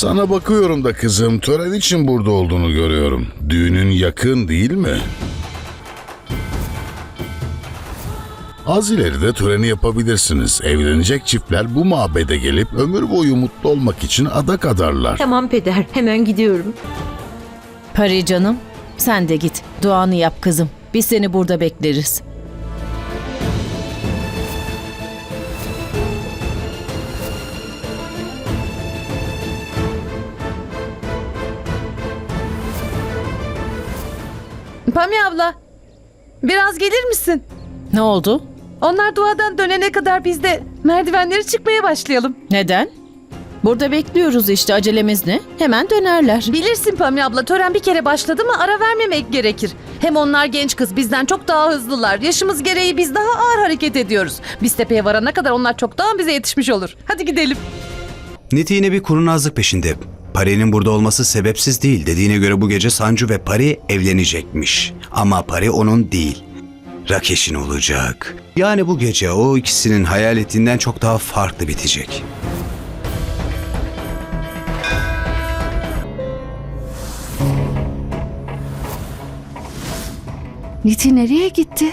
Sana bakıyorum da kızım tören için burada olduğunu görüyorum. Düğünün yakın değil mi? Az ileride töreni yapabilirsiniz. Evlenecek çiftler bu mabede gelip ömür boyu mutlu olmak için adak adarlar. Tamam peder, hemen gidiyorum. Pari canım, sen de git. Duanı yap kızım. Biz seni burada bekleriz. Pami abla, biraz gelir misin? Ne oldu? Onlar duadan dönene kadar biz de merdivenleri çıkmaya başlayalım. Neden? Burada bekliyoruz işte acelemiz ne? Hemen dönerler. Bilirsin Pami abla, tören bir kere başladı mı ara vermemek gerekir. Hem onlar genç kız, bizden çok daha hızlılar. Yaşımız gereği biz daha ağır hareket ediyoruz. Biz tepeye varana kadar onlar çoktan bize yetişmiş olur. Hadi gidelim. Niti yine bir kurnazlık peşinde. Pari'nin burada olması sebepsiz değil. Dediğine göre bu gece Sancu ve Pari evlenecekmiş. Ama Pari onun değil. Rakeş'in olacak. Yani bu gece o ikisinin hayal ettiğinden çok daha farklı bitecek. Niti nereye gitti?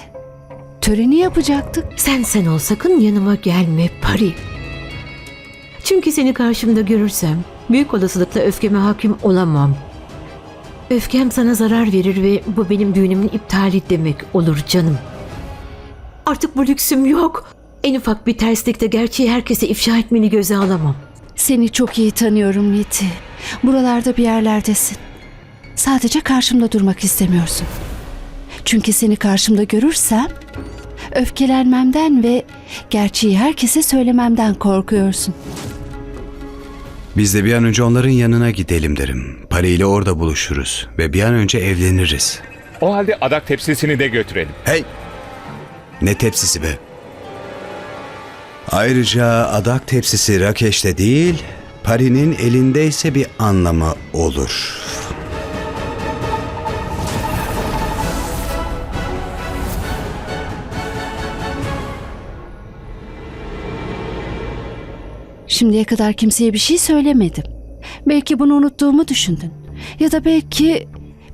Töreni yapacaktık. Sen sen ol sakın yanıma gelme Pari. Çünkü seni karşımda görürsem büyük olasılıkla öfkeme hakim olamam. Öfkem sana zarar verir ve bu benim düğünümün iptali demek olur canım. Artık bu lüksüm yok. En ufak bir terslikte gerçeği herkese ifşa etmeni göze alamam. Seni çok iyi tanıyorum Niti. Buralarda bir yerlerdesin. Sadece karşımda durmak istemiyorsun. Çünkü seni karşımda görürsem öfkelenmemden ve gerçeği herkese söylememden korkuyorsun. Biz de bir an önce onların yanına gidelim derim. Pari ile orada buluşuruz ve bir an önce evleniriz. O halde adak tepsisini de götürelim. Hey! Ne tepsisi be? Ayrıca adak tepsisi Rakeş'te değil, Pari'nin elindeyse bir anlamı olur. Şimdiye kadar kimseye bir şey söylemedim. Belki bunu unuttuğumu düşündün. Ya da belki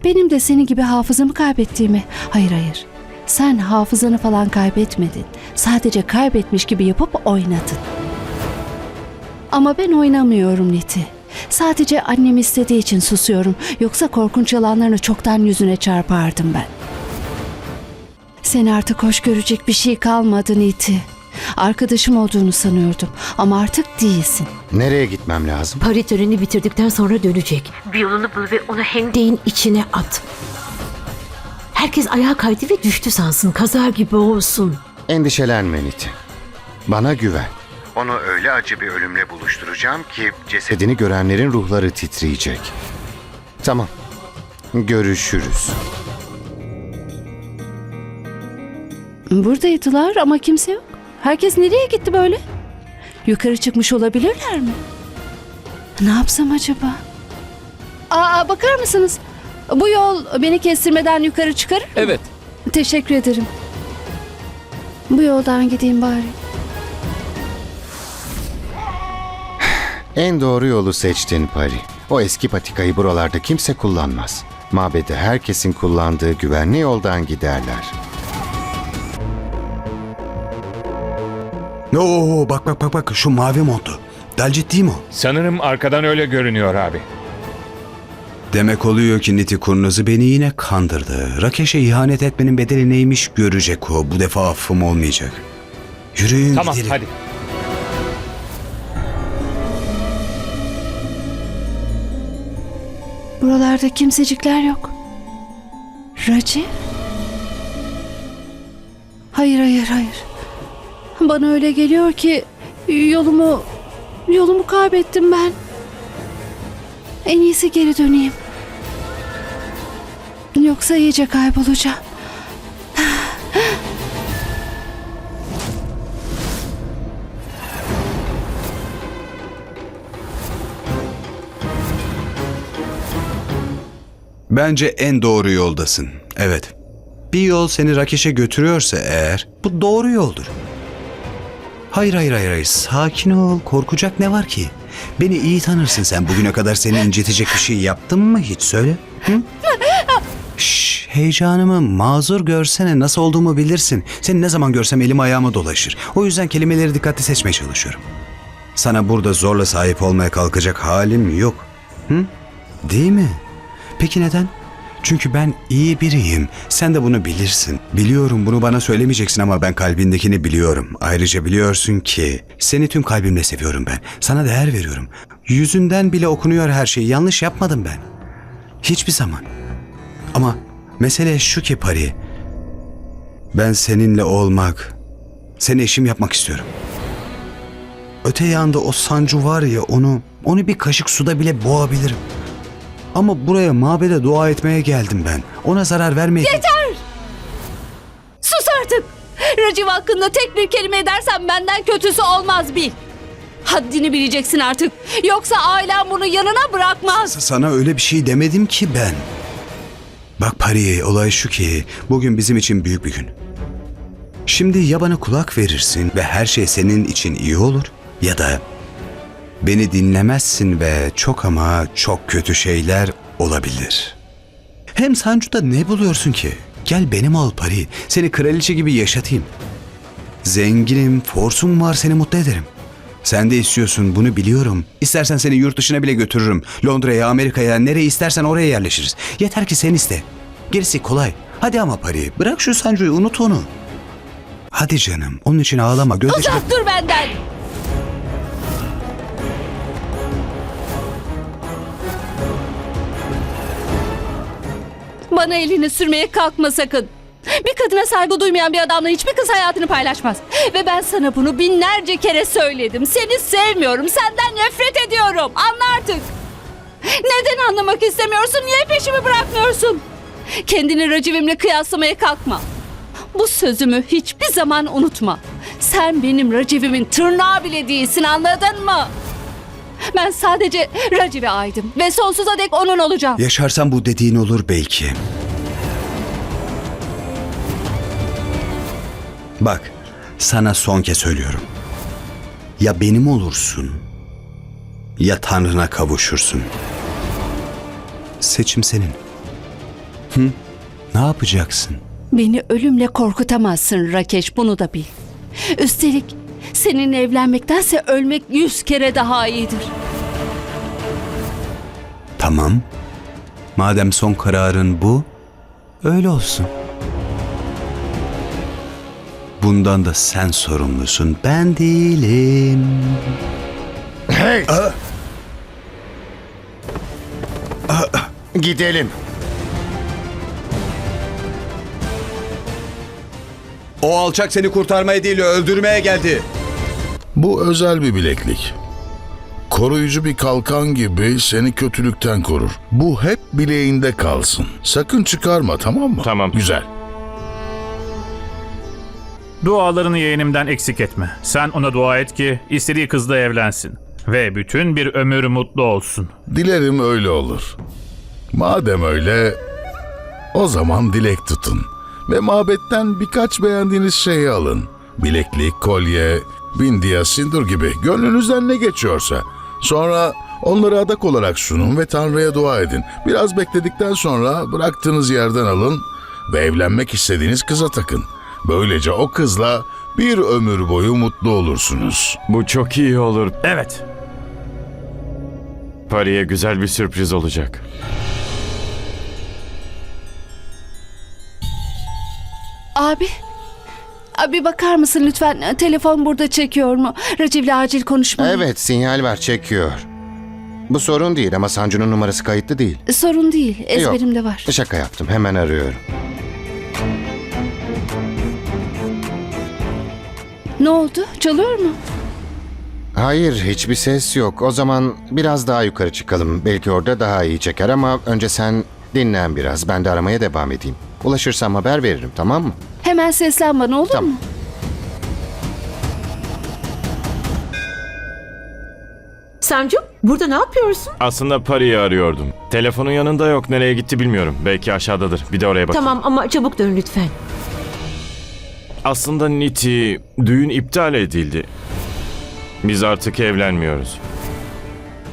benim de senin gibi hafızamı kaybettiğimi. Hayır hayır. Sen hafızanı falan kaybetmedin. Sadece kaybetmiş gibi yapıp oynadın. Ama ben oynamıyorum Niti. Sadece annem istediği için susuyorum. Yoksa korkunç yalanlarını çoktan yüzüne çarpardım ben. Seni artık hoş görecek bir şey kalmadı Niti. Arkadaşım olduğunu sanıyordum ama artık değilsin. Nereye gitmem lazım? Pari töreni bitirdikten sonra dönecek. Bir yolunu bul ve onu hendeğin içine at. Herkes ayağa kaydı ve düştü sansın. Kaza gibi olsun. Endişelenme Niti. Bana güven. Onu öyle acı bir ölümle buluşturacağım ki cesedini görenlerin ruhları titreyecek. Tamam. Görüşürüz. Buradaydılar ama kimse yok. Herkes nereye gitti böyle? Yukarı çıkmış olabilirler mi? Ne yapsam acaba? Aa bakar mısınız? Bu yol beni kestirmeden yukarı çıkarır mı? Evet. Teşekkür ederim. Bu yoldan gideyim bari. En doğru yolu seçtin Pari. O eski patikayı buralarda kimse kullanmaz. Mabede herkesin kullandığı güvenli yoldan giderler. Oo bak bak bak bak şu mavi montu. Dalcit değil mi o? Sanırım arkadan öyle görünüyor abi. Demek oluyor ki Niti Kurnaz'ı beni yine kandırdı. Rakeş'e ihanet etmenin bedeli neymiş görecek o. Bu defa affım olmayacak. Yürüyün Tamam gidelim. hadi. Buralarda kimsecikler yok. Raci? Hayır hayır hayır. Bana öyle geliyor ki yolumu yolumu kaybettim ben. En iyisi geri döneyim. Yoksa iyice kaybolacağım. Bence en doğru yoldasın. Evet. Bir yol seni Rakeş'e götürüyorsa eğer bu doğru yoldur. Hayır hayır hayır hayır sakin ol korkacak ne var ki? Beni iyi tanırsın sen. Bugüne kadar seni incitecek bir şey yaptım mı hiç söyle? Hı? Şş, heyecanımı mazur görsene nasıl olduğumu bilirsin. Seni ne zaman görsem elim ayağıma dolaşır. O yüzden kelimeleri dikkatli seçmeye çalışıyorum. Sana burada zorla sahip olmaya kalkacak halim yok. Hı? Değil mi? Peki neden? Çünkü ben iyi biriyim. Sen de bunu bilirsin. Biliyorum bunu bana söylemeyeceksin ama ben kalbindekini biliyorum. Ayrıca biliyorsun ki seni tüm kalbimle seviyorum ben. Sana değer veriyorum. Yüzünden bile okunuyor her şey. Yanlış yapmadım ben. Hiçbir zaman. Ama mesele şu ki Pari. Ben seninle olmak, seni eşim yapmak istiyorum. Öte yanda o sancı var ya onu, onu bir kaşık suda bile boğabilirim. Ama buraya mabede dua etmeye geldim ben. Ona zarar vermeye... Sus artık. Raciv hakkında tek bir kelime edersen benden kötüsü olmaz bil. Haddini bileceksin artık. Yoksa ailem bunu yanına bırakmaz. Sana öyle bir şey demedim ki ben. Bak Pari, olay şu ki bugün bizim için büyük bir gün. Şimdi ya bana kulak verirsin ve her şey senin için iyi olur ya da beni dinlemezsin ve çok ama çok kötü şeyler olabilir. Hem Sancu'da ne buluyorsun ki? Gel benim ol Pari. Seni kraliçe gibi yaşatayım. Zenginim, forsum var seni mutlu ederim. Sen de istiyorsun bunu biliyorum. İstersen seni yurt dışına bile götürürüm. Londra'ya, Amerika'ya, nereye istersen oraya yerleşiriz. Yeter ki sen iste. Gerisi kolay. Hadi ama Pari, bırak şu Sancu'yu unut onu. Hadi canım, onun için ağlama. Gözyaşı... Uzak dur benden. Bana elini sürmeye kalkma sakın. Bir kadına saygı duymayan bir adamla hiçbir kız hayatını paylaşmaz. Ve ben sana bunu binlerce kere söyledim. Seni sevmiyorum, senden nefret ediyorum. Anla artık. Neden anlamak istemiyorsun? Niye peşimi bırakmıyorsun? Kendini racivimle kıyaslamaya kalkma. Bu sözümü hiçbir zaman unutma. Sen benim racivimin tırnağı bile değilsin anladın mı? Ben sadece racive aydım ve sonsuza dek onun olacağım. Yaşarsan bu dediğin olur belki. Bak, sana son kez söylüyorum. Ya benim olursun, ya Tanrına kavuşursun. Seçim senin. Hı? Ne yapacaksın? Beni ölümle korkutamazsın Rakeş bunu da bil. Üstelik seninle evlenmektense ölmek yüz kere daha iyidir. Tamam. Madem son kararın bu, öyle olsun. Bundan da sen sorumlusun, ben değilim. Hey! Gidelim. O alçak seni kurtarmaya değil, öldürmeye geldi. Bu özel bir bileklik. Koruyucu bir kalkan gibi seni kötülükten korur. Bu hep bileğinde kalsın. Sakın çıkarma tamam mı? Tamam. Güzel. Dualarını yeğenimden eksik etme. Sen ona dua et ki istediği kızla evlensin. Ve bütün bir ömür mutlu olsun. Dilerim öyle olur. Madem öyle, o zaman dilek tutun. Ve mabetten birkaç beğendiğiniz şeyi alın. Bileklik, kolye, bindiya, sindur gibi gönlünüzden ne geçiyorsa. Sonra onları adak olarak sunun ve Tanrı'ya dua edin. Biraz bekledikten sonra bıraktığınız yerden alın ve evlenmek istediğiniz kıza takın. Böylece o kızla bir ömür boyu mutlu olursunuz. Bu çok iyi olur. Evet, Pari'ye güzel bir sürpriz olacak. Abi, abi bakar mısın lütfen? Telefon burada çekiyor mu? Raciv'le acil konuşmalıyım. Evet, sinyal var, çekiyor. Bu sorun değil ama Sancu'nun numarası kayıtlı değil. Sorun değil, ezberimde Yok, var. Şaka yaptım, hemen arıyorum. Ne oldu? Çalıyor mu? Hayır, hiçbir ses yok. O zaman biraz daha yukarı çıkalım. Belki orada daha iyi çeker ama önce sen dinlen biraz. Ben de aramaya devam edeyim. Ulaşırsam haber veririm, tamam mı? Hemen seslen bana olur Tamam. mu? Sancu burada ne yapıyorsun? Aslında Pari'yi arıyordum. Telefonun yanında yok. Nereye gitti bilmiyorum. Belki aşağıdadır. Bir de oraya bak. Tamam ama çabuk dön lütfen. Aslında Niti, düğün iptal edildi. Biz artık evlenmiyoruz.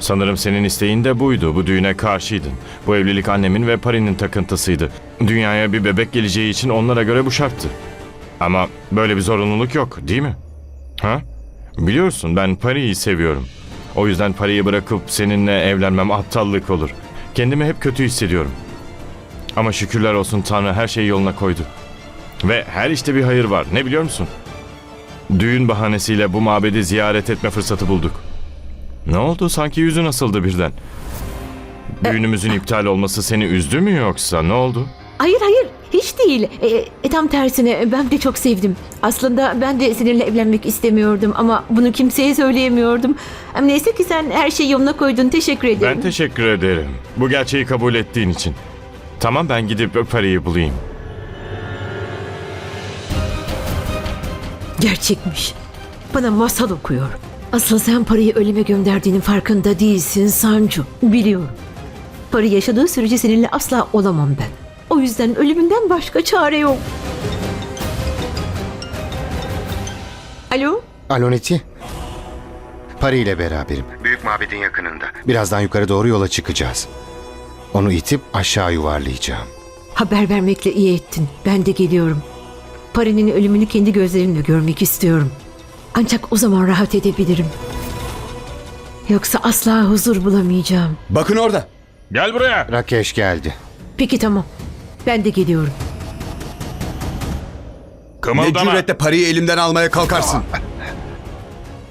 Sanırım senin isteğin de buydu. Bu düğüne karşıydın. Bu evlilik annemin ve Pari'nin takıntısıydı. Dünyaya bir bebek geleceği için onlara göre bu şarttı. Ama böyle bir zorunluluk yok, değil mi? Ha? Biliyorsun ben Pari'yi seviyorum. O yüzden Pari'yi bırakıp seninle evlenmem aptallık olur. Kendimi hep kötü hissediyorum. Ama şükürler olsun Tanrı her şeyi yoluna koydu. Ve her işte bir hayır var. Ne biliyor musun? Düğün bahanesiyle bu mabedi ziyaret etme fırsatı bulduk. Ne oldu? Sanki yüzün asıldı birden. Düğünümüzün iptal olması seni üzdü mü yoksa? Ne oldu? Hayır hayır hiç değil. E, e, tam tersine ben de çok sevdim. Aslında ben de seninle evlenmek istemiyordum ama bunu kimseye söyleyemiyordum. Em, Neyse ki sen her şeyi yoluna koydun. Teşekkür ederim. Ben teşekkür ederim. Bu gerçeği kabul ettiğin için. Tamam ben gidip parayı bulayım. Gerçekmiş. Bana masal okuyor. Asıl sen parayı ölüme gönderdiğinin farkında değilsin Sancu. Biliyorum. Para yaşadığı sürece seninle asla olamam ben. O yüzden ölümünden başka çare yok. Alo? Alo Niti. Pari ile beraberim. Büyük mabedin yakınında. Birazdan yukarı doğru yola çıkacağız. Onu itip aşağı yuvarlayacağım. Haber vermekle iyi ettin. Ben de geliyorum. Pari'nin ölümünü kendi gözlerimle görmek istiyorum. Ancak o zaman rahat edebilirim. Yoksa asla huzur bulamayacağım. Bakın orada. Gel buraya. Rakeş geldi. Peki tamam. Ben de geliyorum. Ne Kımıldama. cüretle parayı elimden almaya kalkarsın?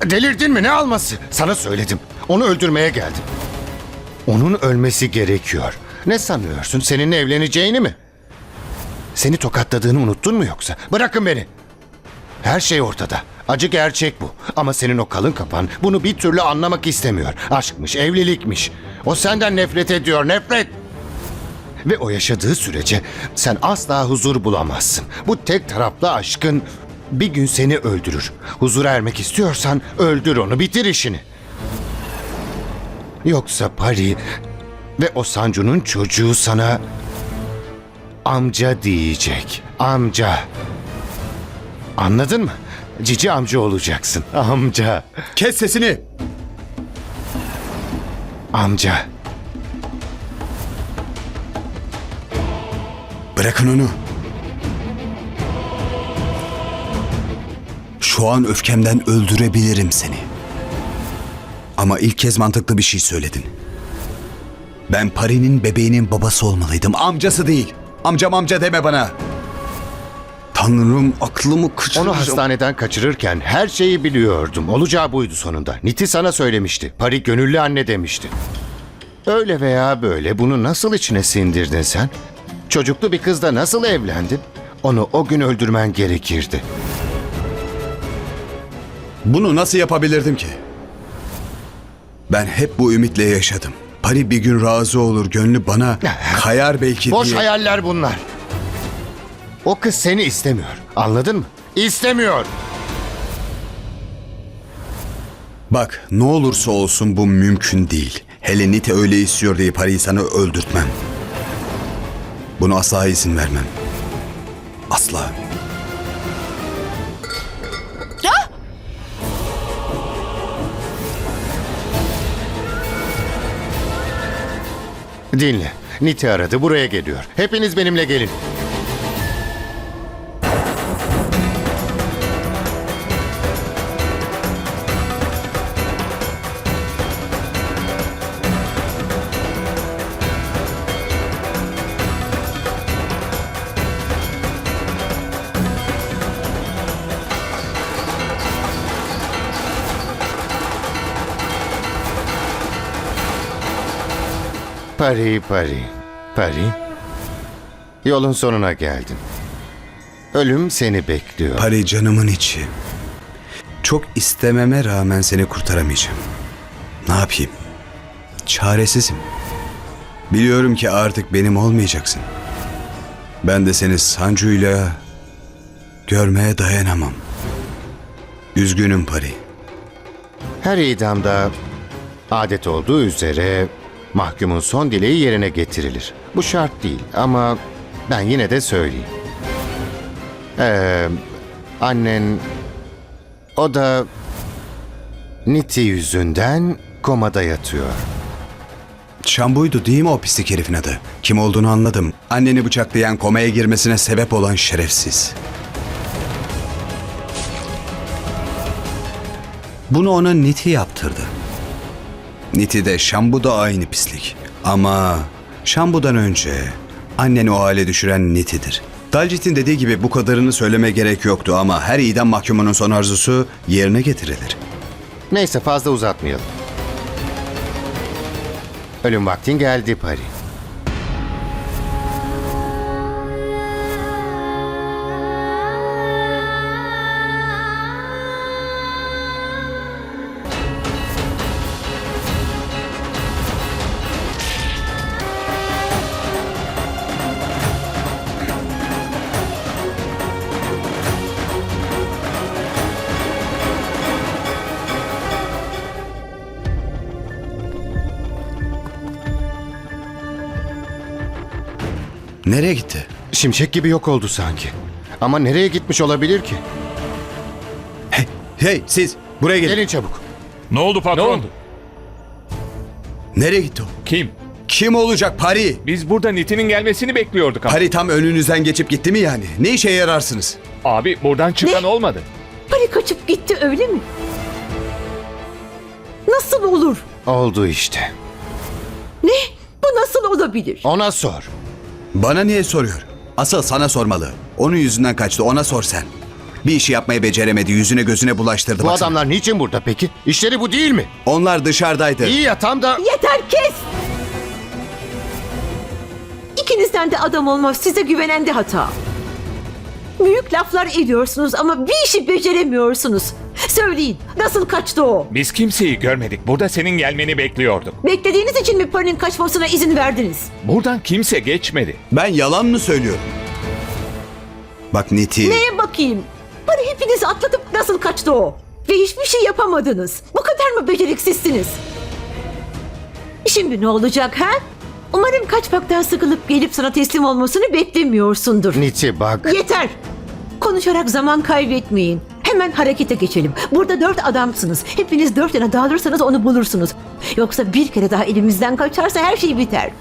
Delirdin mi? Ne alması? Sana söyledim. Onu öldürmeye geldim. Onun ölmesi gerekiyor. Ne sanıyorsun? Seninle evleneceğini mi? Seni tokatladığını unuttun mu yoksa? Bırakın beni. Her şey ortada. Acı gerçek bu. Ama senin o kalın kafan bunu bir türlü anlamak istemiyor. Aşkmış, evlilikmiş. O senden nefret ediyor, nefret. Ve o yaşadığı sürece sen asla huzur bulamazsın. Bu tek taraflı aşkın bir gün seni öldürür. Huzura ermek istiyorsan öldür onu, bitir işini. Yoksa Pari ve o Sancu'nun çocuğu sana amca diyecek. Amca. Anladın mı? Cici amca olacaksın. Amca. Kes sesini. Amca. Bırakın onu. Şu an öfkemden öldürebilirim seni. Ama ilk kez mantıklı bir şey söyledin. Ben Pari'nin bebeğinin babası olmalıydım. Amcası değil. Amcam amca deme bana. Tanrım aklımı kaçıracağım. Onu hastaneden kaçırırken her şeyi biliyordum. Olacağı buydu sonunda. Niti sana söylemişti. Pari gönüllü anne demişti. Öyle veya böyle bunu nasıl içine sindirdin sen? Çocuklu bir kızla nasıl evlendin? Onu o gün öldürmen gerekirdi. Bunu nasıl yapabilirdim ki? Ben hep bu ümitle yaşadım. Pari bir gün razı olur, gönlü bana kayar belki Boş diye. hayaller bunlar. O kız seni istemiyor. Anladın mı? İstemiyor. Bak ne olursa olsun bu mümkün değil. Hele Nite öyle istiyor diye Pari'yi sana öldürtmem. Bunu asla izin vermem. Asla. Dinle. Niti aradı. Buraya geliyor. Hepiniz benimle gelin. Pari, Pari, Pari. Yolun sonuna geldin. Ölüm seni bekliyor. Pari canımın içi. Çok istememe rağmen seni kurtaramayacağım. Ne yapayım? Çaresizim. Biliyorum ki artık benim olmayacaksın. Ben de seni Sancu'yla görmeye dayanamam. Üzgünüm Pari. Her idamda adet olduğu üzere mahkumun son dileği yerine getirilir. Bu şart değil ama ben yine de söyleyeyim. Ee, annen o da Niti yüzünden komada yatıyor. Şambuydu değil mi o pislik herifin adı? Kim olduğunu anladım. Anneni bıçaklayan komaya girmesine sebep olan şerefsiz. Bunu ona Niti yaptırdı. Niti de Şambu da aynı pislik. Ama Şambu'dan önce anneni o hale düşüren Niti'dir. Dalcit'in dediği gibi bu kadarını söyleme gerek yoktu ama her idam mahkumunun son arzusu yerine getirilir. Neyse fazla uzatmayalım. Ölüm vaktin geldi Pari. Nereye gitti? Şimşek gibi yok oldu sanki. Ama nereye gitmiş olabilir ki? Hey, hey siz buraya gelin. Gelin çabuk. Ne oldu Ne patron? oldu? Nereye gitti o? Kim? Kim olacak Pari? Biz burada Niti'nin gelmesini bekliyorduk ama. Pari tam önünüzden geçip gitti mi yani? Ne işe yararsınız? Abi buradan çıkan Ne? olmadı. Pari kaçıp gitti öyle mi? Nasıl olur? Oldu işte. Ne? Bu nasıl olabilir? Ona sor. Bana niye soruyor? Asıl sana sormalı. Onun yüzünden kaçtı ona sor sen. Bir işi yapmayı beceremedi yüzüne gözüne bulaştırdı. Bu baksana. adamlar niçin burada peki? İşleri bu değil mi? Onlar dışarıdaydı. İyi ya tam da... Yeter kes! İkinizden de adam olmaz. Size güvenen de hata. Büyük laflar ediyorsunuz ama bir işi beceremiyorsunuz. Söyleyin nasıl kaçtı o? Biz kimseyi görmedik. Burada senin gelmeni bekliyorduk. Beklediğiniz için mi paranın kaçmasına izin verdiniz? Buradan kimse geçmedi. Ben yalan mı söylüyorum? Bak Niti. Neye bakayım? Para hepinizi atlatıp nasıl kaçtı o? Ve hiçbir şey yapamadınız. Bu kadar mı beceriksizsiniz? Şimdi ne olacak ha? Umarım kaçmaktan sıkılıp gelip sana teslim olmasını beklemiyorsundur. Niti bak. Yeter! Konuşarak zaman kaybetmeyin. Hemen harekete geçelim. Burada dört adamsınız. Hepiniz dört yana dağılırsanız onu bulursunuz. Yoksa bir kere daha elimizden kaçarsa her şey biter.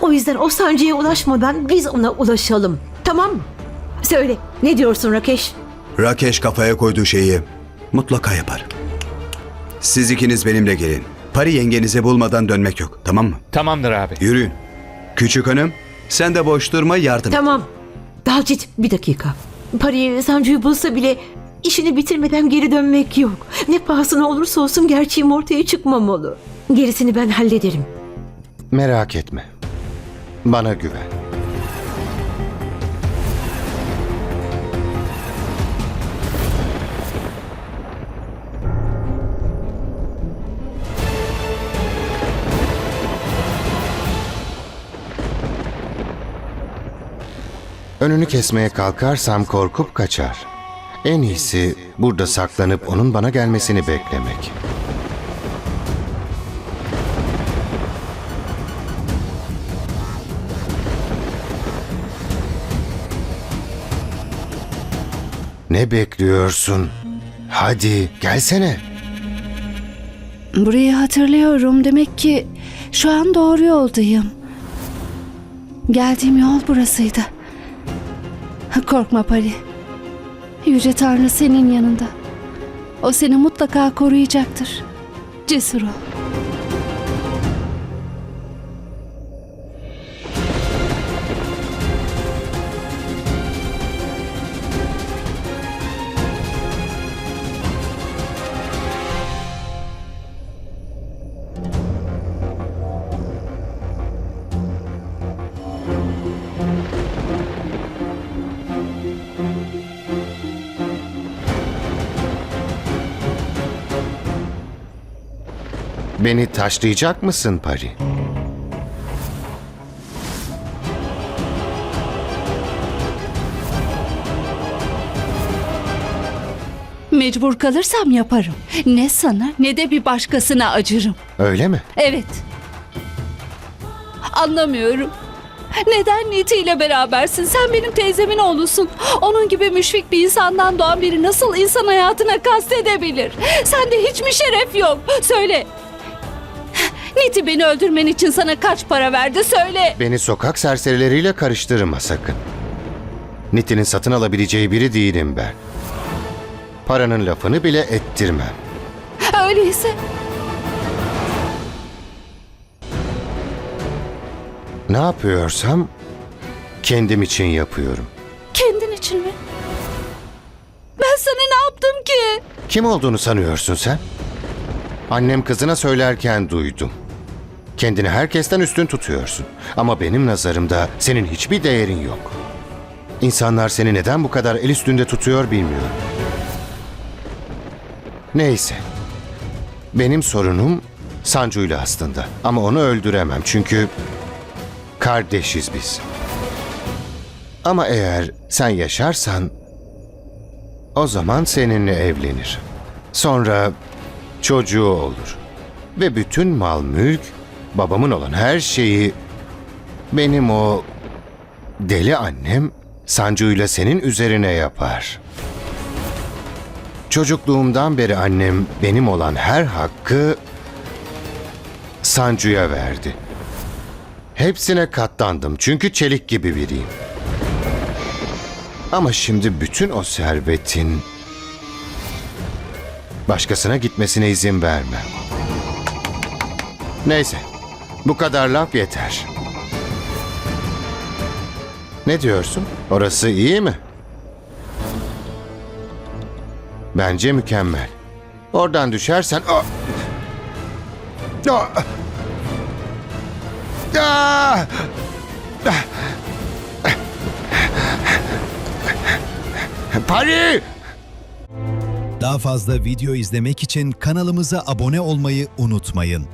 O yüzden o sancıya ulaşmadan biz ona ulaşalım. Tamam mı? Söyle, ne diyorsun Rakeş? Rakeş kafaya koyduğu şeyi mutlaka yapar. Siz ikiniz benimle gelin. Pari yengenize bulmadan dönmek yok tamam mı? Tamamdır abi. Yürüyün. Küçük hanım sen de boş durma yardım et. Tamam. Dalcit bir dakika. Parayı Sancu'yu bulsa bile işini bitirmeden geri dönmek yok. Ne pahasına olursa olsun gerçeğim ortaya çıkmamalı. Gerisini ben hallederim. Merak etme. Bana güven. Önünü kesmeye kalkarsam korkup kaçar. En iyisi burada saklanıp onun bana gelmesini beklemek. Ne bekliyorsun? Hadi gelsene. Burayı hatırlıyorum. Demek ki şu an doğru yoldayım. Geldiğim yol burasıydı. Korkma Pari. Yüce Tanrı senin yanında. O seni mutlaka koruyacaktır. Cesur ol. Beni taşlayacak mısın Pari? Mecbur kalırsam yaparım. Ne sana ne de bir başkasına acırım. Öyle mi? Evet. Anlamıyorum. Neden Niti ile berabersin? Sen benim teyzemin oğlusun. Onun gibi müşfik bir insandan doğan biri nasıl insan hayatına kastedebilir? Sende hiç mi şeref yok? Söyle. Niti beni öldürmen için sana kaç para verdi? Söyle. Beni sokak serserileriyle karıştırma sakın. Nitin'in satın alabileceği biri değilim ben. Paranın lafını bile ettirmem. Öyleyse Ne yapıyorsam kendim için yapıyorum. kendin için mi? Ben sana ne yaptım ki? Kim olduğunu sanıyorsun sen? Annem kızına söylerken duydum. Kendini herkesten üstün tutuyorsun. Ama benim nazarımda senin hiçbir değerin yok. İnsanlar seni neden bu kadar el üstünde tutuyor bilmiyorum. Neyse. Benim sorunum Sancu'yla aslında. Ama onu öldüremem çünkü kardeşiz biz. Ama eğer sen yaşarsan o zaman seninle evlenir. Sonra çocuğu olur. Ve bütün mal mülk, babamın olan her şeyi benim o deli annem Sancu'yla senin üzerine yapar. Çocukluğumdan beri annem benim olan her hakkı Sancu'ya verdi. Hepsine katlandım çünkü çelik gibi biriyim. Ama şimdi bütün o servetin başkasına gitmesine izin vermem. Neyse, bu kadar laf yeter. Ne diyorsun? Orası iyi mi? Bence mükemmel. Oradan düşersen... Ah! Pari! Daha fazla video izlemek için kanalımıza abone olmayı unutmayın.